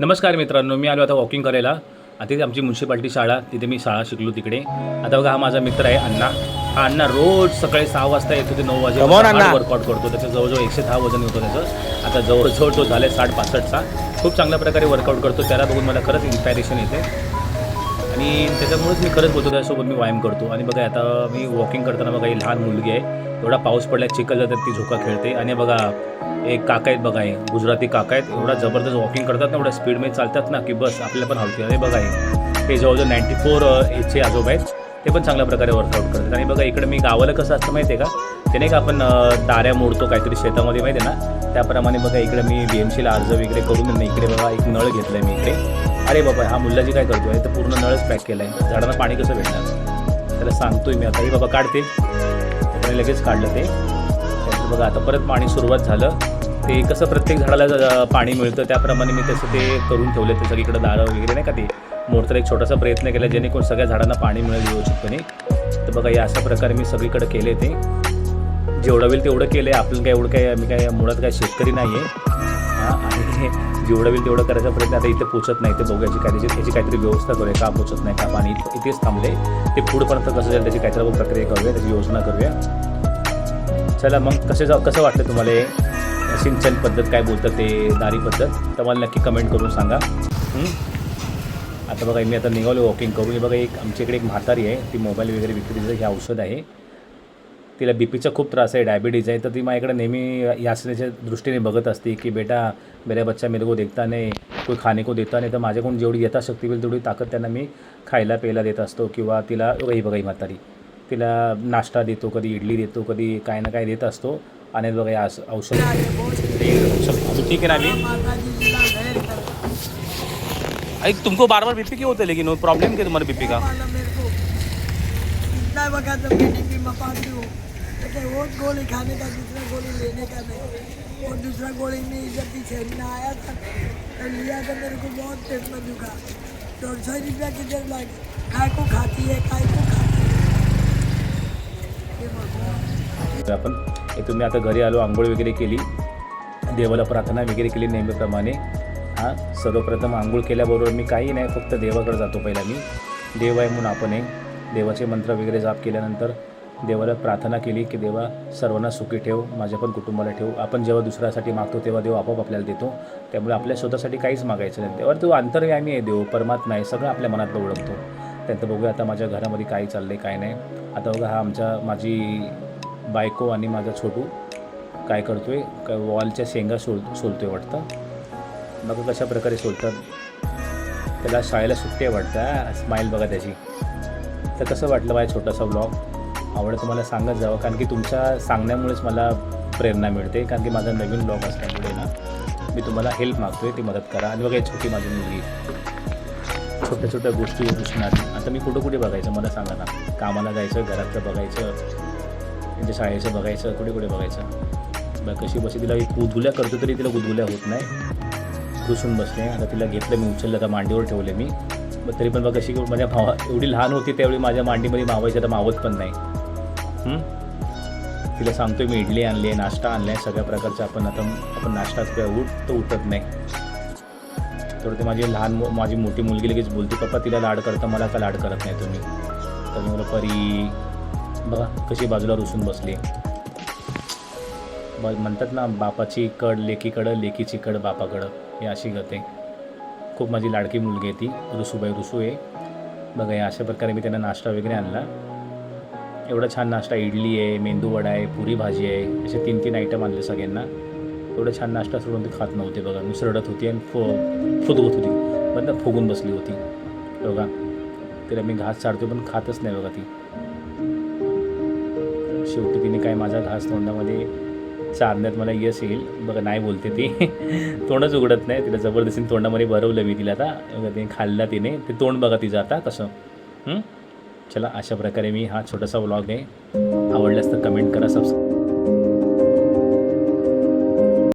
नमस्कार मित्रांनो मी आलो आता वॉकिंग करायला. आता आमची म्युन्सिपाल्टी शाळा तिथे मी शाळा शिकलो तिकडे. आता बघा हा माझा मित्र आहे अण्णा. हा अण्णा रोज सकाळी सहा वाजता येतो ते नऊ Come on, वाजे अण्णा. वर्कआउट करतो. त्याचं जवळजवळ एकशे दहा वजन होतं त्याचं. आता जवळजवळ तो झाला आहे साठ पासष्टचा खूप चांगल्या प्रकारे वर्कआउट करतो. त्याला बघून मला खरंच इन्स्पायरेशन येते आणि त्याच्यामुळेच मी खरंच बोलतो त्यासोबत मी व्यायाम करतो. आणि बघा आता मी वॉकिंग करताना बघा ही लहान मुलगी आहे. एवढा पाऊस पडला चिखल जातात ती झोका खेळते. आणि बघा एक काका आहेत बघा हे गुजराती काका आहेत. एवढा जबरदस्त वॉकिंग करतात ना एवढ्या स्पीडमध्ये चालतात ना की बस आपल्याला पण हवते आणि बघा हे ते जवळजवळ नाईन्टी फोर एजचे आजोबा आहेत. ते पण चांगल्या प्रकारे वर्कआउट करतात. आणि बघा इकडे मी गावाला कसं असतं माहिती आहे का? ते नाही का आपण ताऱ्या दाऱ्या मोडतो काहीतरी शेतामध्ये माहिती आहे ना? त्याप्रमाणे बघा इकडे मी बी एम सीला अर्ज वगैरे करून इकडे बघा एक नळ घेतला आहे मी इकडे. अरे बाबा हा मुलाजी काय करतो आहे तर पूर्ण नळच पॅक केला आहे झाडांना पाणी कसं भेटणार? त्याला सांगतोय मी आता. हे बाबा काढते. त्याने लगेच काढलं ते. त्याचं बघा आता परत पाणी सुरुवात झालं. ते कसं प्रत्येक झाडाला पाणी मिळतं त्याप्रमाणे मी तसं ते करून ठेवलं ते सगळीकडे दारं वगैरे नाही का ते? मोडतर एक छोटासा प्रयत्न केला जेणेकरून सगळ्या झाडांना पाणी मिळेल व्यवस्थितपणे. तर बघा या अशा प्रकारे मी सगळीकडे केले ते. जेवढं होईल तेवढं केलं आहे आपलं काय एवढं काय मी काय मुळात काय शेतकरी नाही आहे आणि जेवढं होईल तेवढं करायचा प्रयत्न आता इथे पोचत नाही ते बघायची काय त्याची त्याची काहीतरी व्यवस्था करूया का पोचत नाही का पाणी इथेच थांबले. ते पुढपर्यंत कसं जाईल त्याची काहीतरी प्रक्रिया करूया त्याची योजना करूया. चला मग कसे जा कसं वाटतं तुम्हाला हे? सिंचन पद्धत काय बोलतं ते दारी पद्धत तर मला नक्की कमेंट करून सांगा. आता बघा मी आता निघालो वॉकिंग करून. हे बघा एक आमच्या इकडे एक म्हातारी आहे. ती मोबाईल वगैरे विक्रीचं हे औषध आहे. तिला बी पीचा खूप त्रास आहे डायबिटीज आहे. तर ती माझ्याकडे नेहमी यासण्याच्या दृष्टीने बघत असते की बेटा मेरा बच्चा मेरे को देखता नाही. कोई खाने को देता नाही. तर माझ्याकडून जेवढी यथाशक्ती होईल तेवढी ताकद त्यांना मी खायला प्यायला देत असतो. किंवा तिला बघा बघाई बघा ही म्हातारी. तिला नाश्ता देतो कधी इडली देतो कधी काय ना काय देत असतो. आणि बघा औषध औषध ठीक है ना अभी ऐक तुमको बार बार बीपी क्यों होता है? लेकिन प्रॉब्लम क्या तुम्हारे बीपी का वाला मेरे को इतना वक्त मैं में पाती हूँ वो गोली खाने का दूसरा गोली लेने का नहीं और दूसरा गोली में जब पीछे में आया था तो लिया तो मेरे को बहुत पेट में दुखा तो सौ रुपया की देर काय को खाती है काय को? खाती है आपण हे तुम्ही आता घरी आलो आंघोळ वगैरे केली देवाला प्रार्थना वगैरे केली नेहमीप्रमाणे. हां सर्वप्रथम आंघोळ केल्याबरोबर मी काही नाही फक्त देवाकडे जातो पहिला मी. देव आहे म्हणून आपण आहे देवाचे मंत्र वगैरे जाप केल्यानंतर देवाला प्रार्थना केली की देवा सर्वांना सुखी ठेव माझ्या पण कुटुंबाला ठेव. आपण जेव्हा दुसऱ्यासाठी मागतो तेव्हा देव आपोआप आपल्याला देतो. त्यामुळे आपल्या स्वतःसाठी काहीच मागायचं नाही. तेव्हा तो अंतर्यामी आहे देव परमात्मा आहे सगळं आपल्या मनातलं ओळखतो त्यानंतर बघूया आता माझ्या घरामध्ये काय चाललं आहे काय नाही. आता बघा हा आमच्या माझी बायको आणि माझा छोटू काय करतो आहे काय वॉलच्या शेंगा सोल सोलतोय वाटतं. बघा कशा प्रकारे सोलतात. त्याला शाळेला सुट्टी आहे वाटतं स्माईल बघा त्याची. तर कसं वाटलं माझा छोटासा ब्लॉग आवडत तुम्हाला सांगत जावं. कारण की तुमच्या सांगण्यामुळेच मला प्रेरणा मिळते. कारण की माझा नवीन ब्लॉग असल्यामुळे ना मी तुम्हाला हेल्प मागतो आहे ती मदत करा. आणि बघा छोटी माझी मुलगी. छोट्या छोट्या गोष्टी उष्णार आता मी कुठं कुठे बघायचं? मला सांगा ना. कामाला जायचं घरातलं बघायचं. त्यांच्या शाळेचं बघायचं कुठे कुठे बघायचं बा कशी बशी तिला एक गुदगुल्या करतो तरी तिला गुदगुल्या होत नाही. रुसून बसले आता तिला घेतलं मी उचललं आता मांडीवर ठेवले मी. मग तरी पण बघ कशी माझ्या भावा एवढी लहान होती त्यावेळी माझ्या मांडीमध्ये मावायची आता मावत पण नाही. तिला सांगतोय मी इडली आणली आहे नाश्ता आणला आहे सगळ्या प्रकारचा आपण आता आपण नाश्ता करूया उठ तर उठत नाही. थोडं ते माझी लहान मु- माझी मोठी मुलगी लगेच बोलते पप्पा तिला लाड करता मला का लाड करत नाही तुम्ही? तर मी परी बघा कशी बाजूला रुसून बसली. ब म्हणतात ना बापाची कड लेकीकडं लेकीची कड बापाकडं. हे अशी गते. खूप माझी लाडकी मुलगी आहे ती रुसूबाई रुसू आहे बघा या अशा प्रकारे मी त्यांना नाश्ता वगैरे आणला. एवढा छान नाश्ता इडली आहे मेंदू वडा आहे पुरी भाजी आहे असे तीन तीन आयटम आणले सगळ्यांना. एवढं छान नाश्ता सोडून ते खात नव्हते बघा. नुसतं रडत होती आणि फो फुदवत होती. बंद फुगून बसली होती. बघा तिला मी घास चाडतो पण खातच नाही बघा ती. शेवटी तिने काय माझा घास तोंडामध्ये चारण्यात मला यश येईल? बघा नाही बोलते ती. तोंडच उघडत नाही. तिला जबरदस्तीने तोंडामध्ये भरवलं मी तिला आता. तिने खाल्ला तिने. ते तोंड बघा तिचं आता कसं. चला अशा प्रकारे मी हा छोटासा व्लॉग आहे आवडल्यास तर कमेंट करा सबस्क्राईब